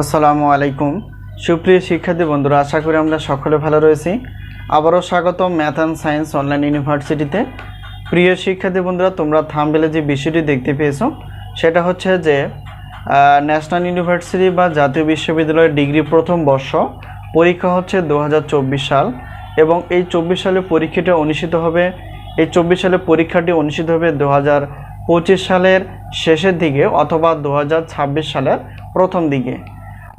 আসসালামু আলাইকুম। সুপ্রিয় শিক্ষার্থী বন্ধুরা, আশা করি আমরা সকলে ভালো রয়েছি। আবারও স্বাগতম ম্যাথ অ্যান্ড সায়েন্স অনলাইন ইউনিভার্সিটিতে। প্রিয় শিক্ষার্থী বন্ধুরা, তোমরা থামবেলে যে বিষয়টি দেখতে পেয়েছ, সেটা হচ্ছে যে ন্যাশনাল ইউনিভার্সিটি বা জাতীয় বিশ্ববিদ্যালয়ের ডিগ্রি প্রথম বর্ষ পরীক্ষা হচ্ছে দু হাজার চব্বিশ সাল এবং এই চব্বিশ সালে পরীক্ষাটি অনুষ্ঠিত হবে, এই চব্বিশ সালে পরীক্ষাটি অনুষ্ঠিত হবে দু পঁচিশ সালের শেষের দিকে অথবা দু হাজার ছাব্বিশ সালের প্রথম দিকে।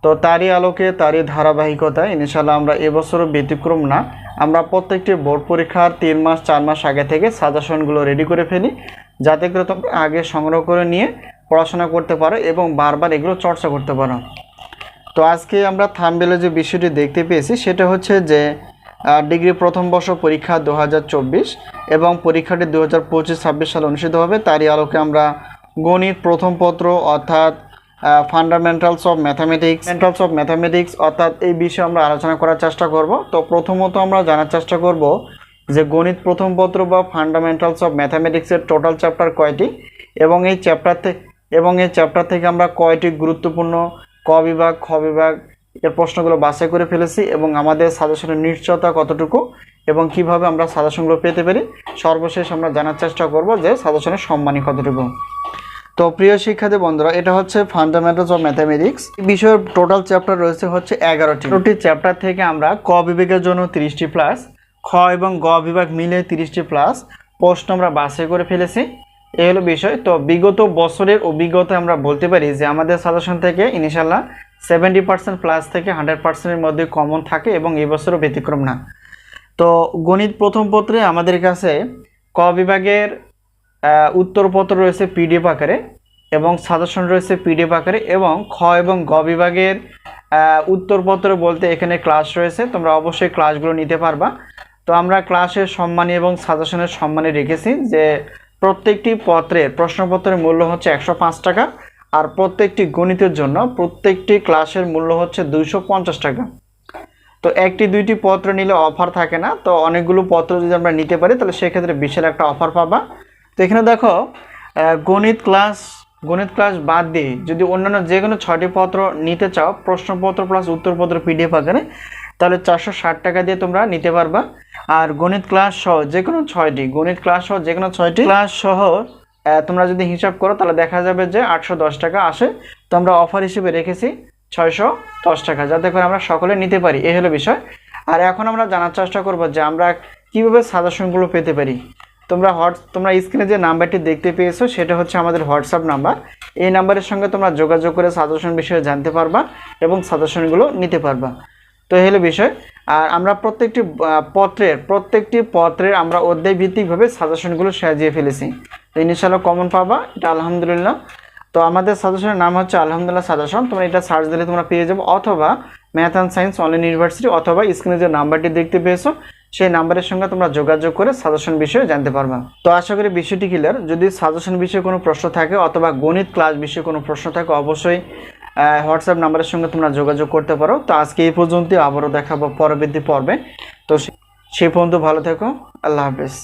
তো তারই আলোকে, তারই ধারাবাহিকতায় ইনশাল্লাহ আমরা এবছরও ব্যতিক্রম না। আমরা প্রত্যেকটি বোর্ড পরীক্ষার তিন মাস, চার মাস আগে থেকে সাজেশনগুলো রেডি করে ফেলি, যাতে করে তোমরা আগে সংগ্রহ করে নিয়ে পড়াশোনা করতে পারো এবং বারবার এগুলো চর্চা করতে পারো। তো আজকে আমরা থামবেলে যে বিষয়টি দেখতে পেয়েছি, সেটা হচ্ছে যে ডিগ্রি প্রথম বর্ষ পরীক্ষা দু হাজার চব্বিশ এবং পরীক্ষাটি দু হাজার পঁচিশ ছাব্বিশ সালে অনুষ্ঠিত হবে। তারই আলোকে আমরা গণিত প্রথম পত্র অর্থাৎ fundamentals of mathematics mentals of mathematics অর্থাৎ এই বিষয়ে আমরা আলোচনা করার চেষ্টা করব। তো প্রথমত আমরা জানার চেষ্টা করব যে গণিত প্রথম পত্র বা ফান্ডামেন্টালস অফ ম্যাথামেটিক্সের টোটাল চ্যাপ্টার কয়টি? এবং এই চ্যাপ্টার থেকে এবং এই চ্যাপ্টার থেকে আমরা কয়টি গুরুত্বপূর্ণ ক বিভাগ, খ বিভাগ এর প্রশ্নগুলো বাছাই করে ফেলেছি এবং আমাদের সাজেশনের নিশ্চয়তা কতটুকু এবং কীভাবে আমরা সাজেশনগুলো পেতে পারি? সর্বশেষ আমরা জানার চেষ্টা করব যে সাজেশনের সম্মানী কতটুকু। তো প্রিয় শিক্ষার্থী বন্ধুরা, এটা হচ্ছে ফান্ডামেন্টালস অফ ম্যাথামেটিক্স বিষয়ের টোটাল চ্যাপ্টার রয়েছে হচ্ছে এগারোটি। এগারোটি চ্যাপ্টার থেকে আমরা ক বিভাগের জন্য তিরিশটি প্লাস খ এবং গ বিভাগ মিলে তিরিশটি প্লাস প্রশ্ন আমরা বাছাই করে ফেলেছি। এই হলো বিষয়। তো বিগত বছরের অভিজ্ঞতা আমরা বলতে পারি যে আমাদের সাজেশন থেকে ইনশাল্লাহ সেভেন্টি পার্সেন্ট প্লাস থেকে হান্ড্রেড পার্সেন্টের মধ্যে কমন থাকে এবং এবছরও ব্যতিক্রম না। তো গণিত প্রথম পত্রে আমাদের কাছে ক বিভাগের উত্তরপত্র রয়েছে পিডিএফ আকারে এবং সাজেশন রয়েছে পিডিএফ আকারে এবং খ এবং গ বিভাগের উত্তরপত্র বলতে এখানে ক্লাস রয়েছে, তোমরা অবশ্যই ক্লাসগুলো নিতে পারবা। তো আমরা ক্লাসের সম্মানী এবং সাজেশনের সম্মানে রেখেছি যে প্রত্যেকটি পত্রের প্রশ্নপত্রের মূল্য হচ্ছে একশো পাঁচ টাকা আর প্রত্যেকটি গণিতের জন্য প্রত্যেকটি ক্লাসের মূল্য হচ্ছে দুইশো পঞ্চাশ টাকা। তো একটি দুইটি পত্র নিলে অফার থাকে না, তো অনেকগুলো পত্র যদি আমরা নিতে পারি তাহলে সেক্ষেত্রে বিশাল একটা অফার পাবা। তো এখানে দেখো গণিত ক্লাস গণিত ক্লাস বাদ দিয়ে যদি অন্যান্য যে কোনো ছয়টি পত্র নিতে চাও, প্রশ্নপত্র প্লাস উত্তরপত্র পিডিএফ আকারে, তাহলে চারশো ষাট টাকা দিয়ে তোমরা নিতে পারবা। আর গণিত ক্লাস সহ যে কোনো ছয়টি, গণিত ক্লাস সহ যে কোনো ছয়টি ক্লাস সহ তোমরা যদি হিসাব করো, তাহলে দেখা যাবে যে আটশো দশ টাকা আসে। তো আমরা অফার হিসেবে রেখেছি ছয়শো দশ টাকা, যাতে করে আমরা সকলে নিতে পারি, এই হলো বিষয়। আর এখন আমরা জানার চেষ্টা করব যে আমরা কীভাবে সাজেশনগুলো পেতে পারি। তোমরা হোয়াটস তোমরা স্ক্রিনে যে নাম্বারটি দেখতে পেয়েছ, সেটা হচ্ছে আমাদের হোয়াটসঅ্যাপ নাম্বার। এই নাম্বারের সঙ্গে তোমরা যোগাযোগ করে সাজেশন বিষয়ে জানতে পারবা এবং সাজেশনগুলো নিতে পারবা। তো হলো বিষয়। আর আমরা প্রত্যেকটি পত্রের প্রত্যেকটি পত্রের আমরা অধ্যায় ভিত্তিকভাবে সাজেশনগুলো সাজিয়ে ফেলেছি। তো ইনশাল্লাহ কমন পাবা, এটা আলহামদুলিল্লাহ। তো আমাদের সাজেশনের নাম হচ্ছে আলহামদুলিল্লাহ সাজেশন। তোমরা এটা সার্চ দিলে তোমরা পেয়ে যাব। অথবা math and science online university অথবা স্ক্রিনে যে নাম্বারটি দেখতে পেয়েছ সেই নাম্বারের সঙ্গে তোমরা যোগাযোগ করে সাজেশন বিষয়ে জানতে পারবা। তো আশা করি বিষয়টি ক্লিয়ার যদি সাজেশন বিষয়ে কোনো প্রশ্ন থাকে অথবা গণিত ক্লাস বিষয়ে কোনো প্রশ্ন থাকে, অবশ্যই হোয়াটসঅ্যাপ নাম্বারের সঙ্গে তোমরা যোগাযোগ করতে পারো। তো আজকে এই পর্যন্তই, আবারও দেখাবো পরবর্তী পর্বে। তো সেই পর্যন্ত ভালো থেকো। আল্লাহ হাফেজ।